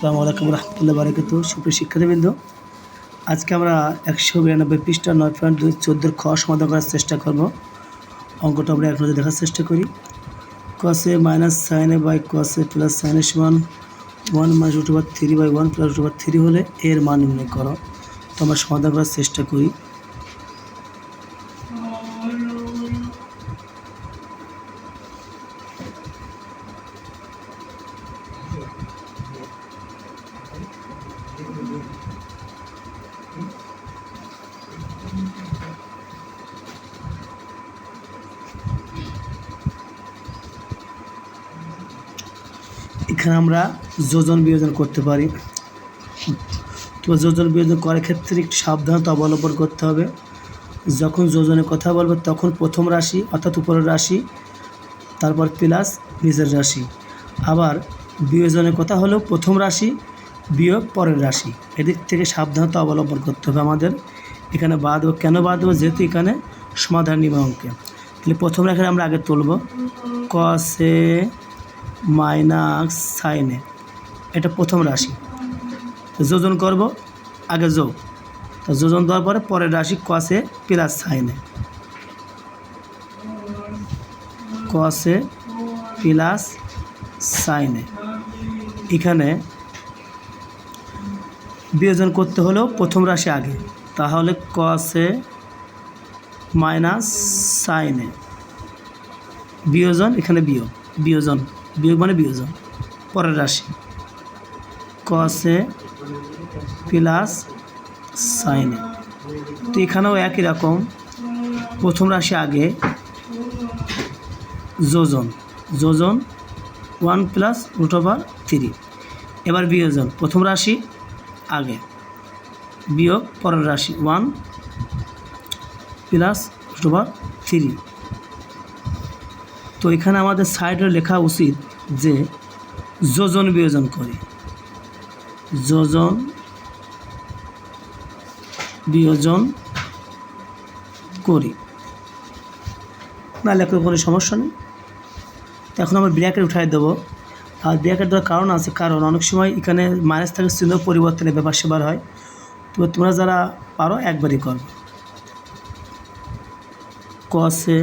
আসসালামু আলাইকুম রহমতুল্লাহ বারাকাতু সুপ্রিয় শিক্ষার্থীবৃন্দ, আজকে আমরা একশো বিরানব্বই পৃষ্ঠা নয় পয়েন্ট দুই চোদ্দোর খ সমাধান করার চেষ্টা করব। অঙ্কটা আমরা এক দেখার চেষ্টা করি। কসে মাইনাস সাইনে বাই কসে প্লাস সাইনে সমান one minus root over three by one plus root over three হলে এর মান নির্ণয় করো। তো আমরা সমাধান করার চেষ্টা করি। এখানে আমরা যোজন বিয়োজন করতে পারি। তো যোজন বিয়োজন করার ক্ষেত্রে একটু সাবধানতা অবলম্বন করতে হবে। যখন যোজনের কথা বলব, তখন প্রথম রাশি অর্থাৎ উপরের রাশি, তারপর প্লাস নিজের রাশি। আবার বিয়োজনের কথা হলো প্রথম রাশি বিয়োগ পরের রাশি। এদিক থেকে সাবধানতা অবলম্বন করতে হবে আমাদের। এখানে বাদ কেন বাদ দেবো যেহেতু এখানে সমাধান নিবে অঙ্কে। তাহলে প্রথম রেখায় আমরা আগে তুলব। কসে মাইনাস সাইনে। এটা প্রথম রাশি। তো যোজন করব, আগে যোগ। তো যোজন দেওয়ার পরে পরের রাশি কসে প্লাস সাইনে কসে প্লাস সাইনে এখানে বিয়োজন করতে হলেও প্রথম রাশি আগে। তাহলে কসে মাইনাস সাইনে বিয়োজন, এখানে বিয়োগ। বিয়োজন। বিয়োগ মানে বিয়োজন। পরের রাশি। কসে প্লাস সাইনে তো এখানেও একই রকম। প্রথম রাশি আগে যোজন। যোজন one plus root over three. এবার বিয়োজন। প্রথম রাশি আগে। বিয়োগ পরের রাশি one plus root over three. তো এখানে আমাদের সাইডে লেখা উচিত যে যোজন বিয়োজন করি। যোজন বিয়োজন করি। না লেখার কোনো সমস্যা নেই। এখন আমরা ব্র্যাকেট উঠাই দেবো। আর ব্র্যাকেট দেওয়ার কারণ আছে, কারণ অনেক সময় এখানে মাইনাস থাকে, চিহ্ন পরিবর্তনের ব্যাপার সেবার হয়। তো তোমরা যারা পারো, একবারই করো কসে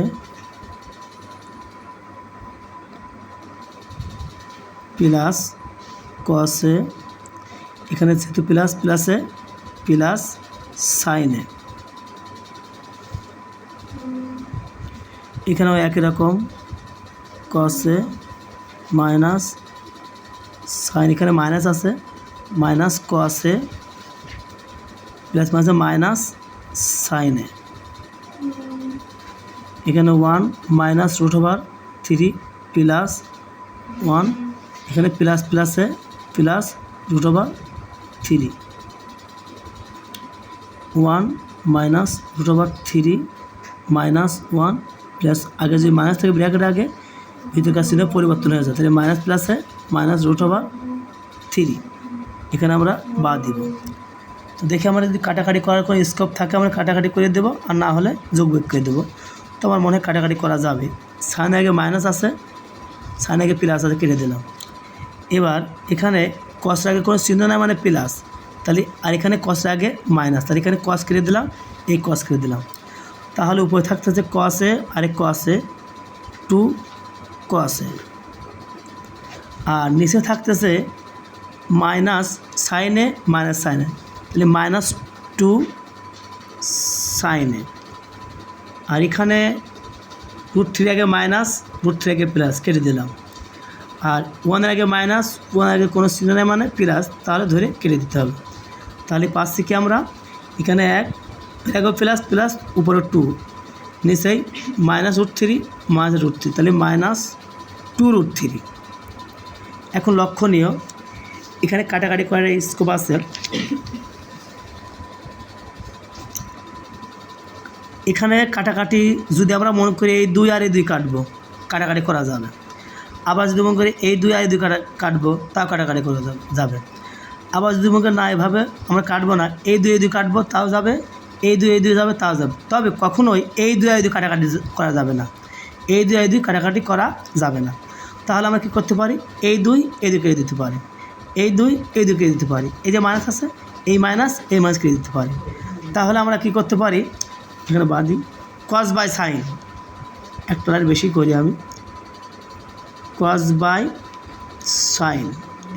প্লাস কসে এখানে যেহেতু প্লাস, প্লাসে প্লাস সাইনে এখানেও একই রকম কসে মাইনাস সাইন এখানে মাইনাস আছে মাইনাস কসে প্লাস মাইনাসে মাইনাস সাইনে এখানে one minus root over three plus one এখানে প্লাস প্লাসে plus root over three one minus root over three minus one plus আগে যে মাইনাস থেকে ব্র্যাকেট আগে ভিতরকার চিহ্ন পরিবর্তন হয়ে যায়। তাহলে মাইনাস প্লাসে মাইনাস রুট ওভার থ্রি এখানে আমরা বাদ দিব। তো দেখি আমরা যদি কাটাকাটি করার কোনো স্কোপ থাকে, আমরা কাটাকাটি করে দেবো, আর না হলে যোগ বিয়োগ করে দেবো। তো আমার মনে হয় কাটাকাটি করা যাবে। সাইন আগে মাইনাস আছে সাইন আগে প্লাস আছে, কেটে দিলাম। এবার এখানে কসের আগে কোনো চিহ্ন নাই মানে প্লাস তাহলে, আর এখানে কসের আগে মাইনাস তাহলে এখানে কস কেটে দিলাম, এই কস কেটে দিলাম। তাহলে উপরে থাকতেছে কসে আরেক কসে টু কসে আর নিচে থাকতেছে মাইনাস সাইনে মাইনাস সাইনে তাহলে মাইনাস টু সাইনে আর এখানে রুট থ্রি আগে মাইনাস রুট থ্রি আগে প্লাস কেটে দিলাম। আর ওয়ানের আগে মাইনাস ওয়ানের আগে কোনো চিহ্ন নেই মানে প্লাস, তাহলে ধরে কেটে দিতে হবে। তাহলে পাচ্ছি থেকে আমরা এখানে এক এগো প্লাস প্লাস, উপরে টু। নিশ্চয়ই minus root three minus root three তাহলে মাইনাস টু রুট থ্রি এখন লক্ষণীয়, এখানে কাটাকাটি করার স্কোপ আছে। এখানে কাটাকাটি যদি আমরা মনে করি এই দুই আর এই দুই কাটবো, কাটাকাটি করা যাবে আবার যদি মনে করি এই দুই এই দুই কাটা কাটবো, তাও কাটাকাটি করে যাবে। আবার যদি মনে করি না এভাবে আমরা কাটবো না, এই দুই দুই কাটবো, তাও যাবে। এই দুই এই দুই যাবে, তাও যাবে। তবে কখনোই এই দুই এই দুই কাটাকাটি করা যাবে না। এই দুই এই দুই কাটাকাটি করা যাবে না। তাহলে আমরা কী করতে পারি? এই দুই এই দুই দিতে পারি। এই দুই এই দুই কেটে দিতে পারি। এই যে মাইনাস আছে, এই মাইনাস এই মাইনাস কেটে দিতে পারি। তাহলে আমরা কি করতে পারি? এখানে বাদি কস বাই সাইন আর বেশি করি আমি। কস বাই সাইন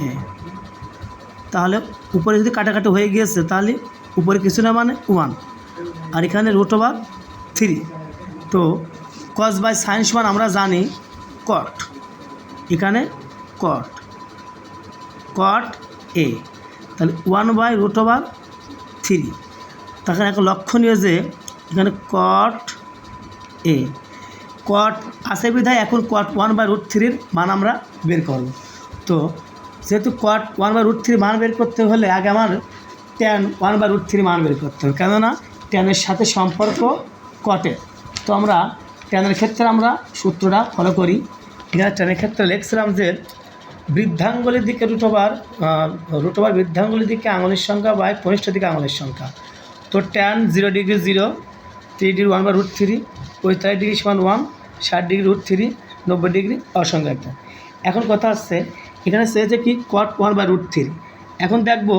এ তাহলে উপরে যদি কাটাকাটি হয়ে গিয়েছে, তাহলে উপরে কিছু না মানে ওয়ান আর এখানে রুট ওভার থ্রি তো কস বাই সাইন সমান আমরা জানি কট এখানে কট কট এ তাহলে one by root over three তখন একটা লক্ষণীয় যে এখানে কট এ কট আসে বিধায় এখন কট ওয়ান বাই রুট থ্রির মান আমরা বের করব। তো যেহেতু cot one by root three মান বের করতে হলে আগে আমার tan one by root three মান বের করতে হবে। কেননা ট্যানের সাথে সম্পর্ক কটে তো আমরা ট্যানের ক্ষেত্রে আমরা সূত্রটা ফলো করি। এখানে ট্যানের ক্ষেত্রে লিখছিলাম যে বৃদ্ধাঙ্গুলির দিকে রুটোবার রুটোবার বৃদ্ধাঙ্গুলির দিকে আঙুলের সংখ্যা বা কনিষ্ঠ দিকে আঙুলের সংখ্যা। তো tan zero degree zero three degree one by root three পঁয়তাল্লিশ ডিগ্রি সমান ওয়ান ষাট ডিগ্রি রুট থ্রি নব্বই ডিগ্রি একটা এখন কথা আসছে, এখানে চেয়েছে কি cot one by root three এখন দেখব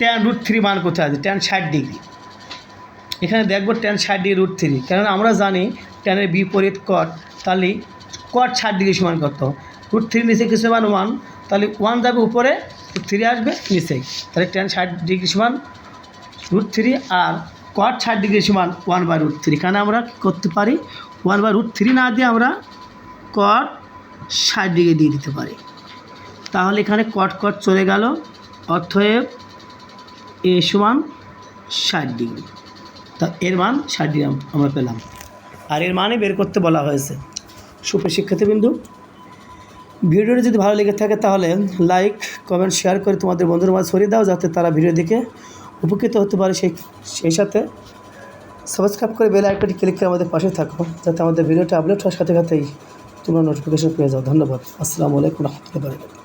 ট্যান রুট থ্রি মান কোথায় আছে ট্যান ষাট ডিগ্রি। এখানে দেখব ট্যান ষাট ডিগ্রি রুট থ্রি কেননা আমরা জানি ট্যানের বিপরীত কট তাহলে কট ষাট ডিগ্রি সমান কত? রুট থ্রি নিচে কিছু সমান ওয়ান তাহলে ওয়ান যাবে উপরে থ্রি আসবে নিচেই তাহলে ট্যান ষাট ডিগ্রি সমান রুট থ্রি আর কট ষাট ডিগ্রি সমান ওয়ান বাই রুট থ্রি কারণ আমরা করতে পারি? ওয়ান বাই রুট থ্রি না দিয়ে আমরা কট ষাট ডিগ্রি দিয়ে দিতে পারি। তাহলে এখানে কট কট চলে গেল অর্থয়েব এ সমান ষাট ডিগ্রি। তা এর মান ষাট ডিগ্রি আমরা পেলাম। আর এর মানে বের করতে বলা হয়েছে। সুপ্রিয় শিক্ষার্থীবৃন্দু, ভিডিওটি যদি ভালো লেগে থাকে তাহলে লাইক কমেন্ট শেয়ার করে তোমাদের বন্ধুর মাঝে ছড়িয়ে দাও যাতে তারা ভিডিও দেখে উপকৃত হতে পারে সেই সেই সাথে সাবস্ক্রাইব করে বেল আইকনটি ক্লিক করে আমাদের পাশে থাকো, যাতে আমাদের ভিডিওটা আপলোড হওয়ার সাথে সাথেই তোমরা নোটিফিকেশন পেয়ে যাও। ধন্যবাদ। আসসালামু আলাইকুম রহমতুল্লাহ